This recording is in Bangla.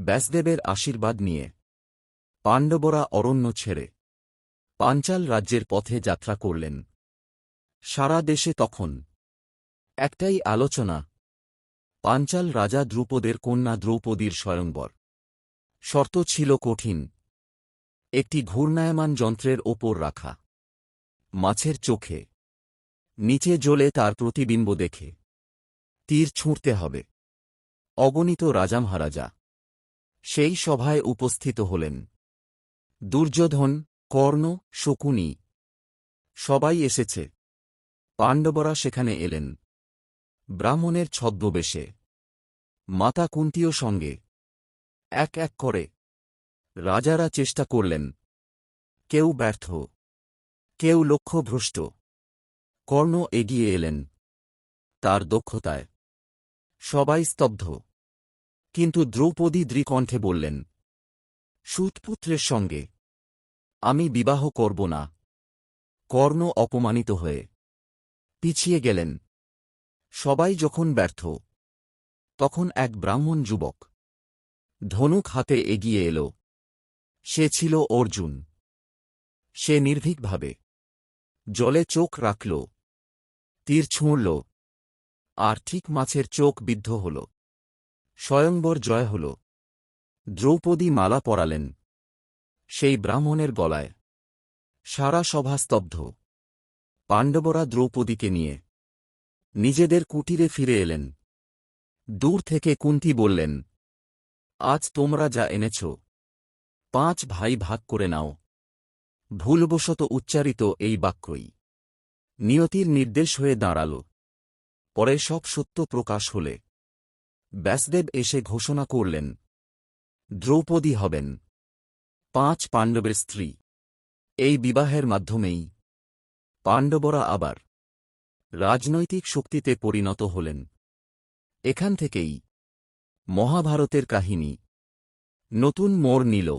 ব্যাসদেবের আশীর্বাদ নিয়ে। পাণ্ডবরা অরণ্য ছেড়ে পাঞ্চাল রাজ্যের পথে যাত্রা করলেন। সারা দেশে তখন একটাই আলোচনা, পাঞ্চাল রাজা দ্রুপদের কন্যা দ্রৌপদীর স্বয়ংবর। শর্ত ছিল কঠিন, একটি ঘূর্ণায়মান যন্ত্রের ওপর রাখা। মাছের চোখে, নিচে জ্বলে তার প্রতিবিম্ব দেখে। তীর ছুঁড়তে হবে। অগণিত রাজা মহারাজা সেই সভায় উপস্থিত হলেন। দুর্যোধন, কর্ণ, শকুনি সবাই এসেছে। পাণ্ডবরা সেখানে এলেন। ব্রাহ্মণের ছদ্মবেশে। মাতা কুন্তীয় সঙ্গে। এক এক করে। রাজারা চেষ্টা করলেন। কেউ ব্যর্থ। কেউ লক্ষ্যভ্রষ্ট। কর্ণ এগিয়ে এলেন। তার দক্ষতায়। সবাই স্তব্ধ। কিন্তু দ্রৌপদী দ্রিকণ্ঠে বললেন, সুতপুত্রের সঙ্গে আমি বিবাহ করব না। কর্ণ অপমানিত হয়ে পিছিয়ে গেলেন। সবাই যখন ব্যর্থ, তখন এক ব্রাহ্মণ যুবক ধনুক হাতে এগিয়ে এল। সে ছিল অর্জুন। সে নির্ভীকভাবে জলে চোখ রাখল, তীর ছুঁড়ল, আর ঠিক মাছের চোখ বিদ্ধ হল। স্বয়ংবর জয় হল। দ্রৌপদী মালা পরালেন। সেই ব্রাহ্মণের গলায়। সারা সভা স্তব্ধ। পাণ্ডবরা দ্রৌপদীকে নিয়ে। নিজেদের কুটিরে ফিরে এলেন। দূর থেকে কুন্তি বললেন, আজ তোমরা যা এনেছ, পাঁচ ভাই ভাগ করে নাও। ভুলবশত উচ্চারিত এই বাক্যই নিয়তির নির্দেশ হয়ে দাঁড়াল। পরে সব সত্য প্রকাশ হলে ব্যাসদেব এসে ঘোষণা করলেন, দ্রৌপদী হবেন পাঁচ পাণ্ডবের স্ত্রী। এই বিবাহের মাধ্যমেই পাণ্ডবরা আবার রাজনৈতিক শক্তিতে পরিণত হলেন। এখান থেকেই মহাভারতের কাহিনী নতুন মোড় নিল।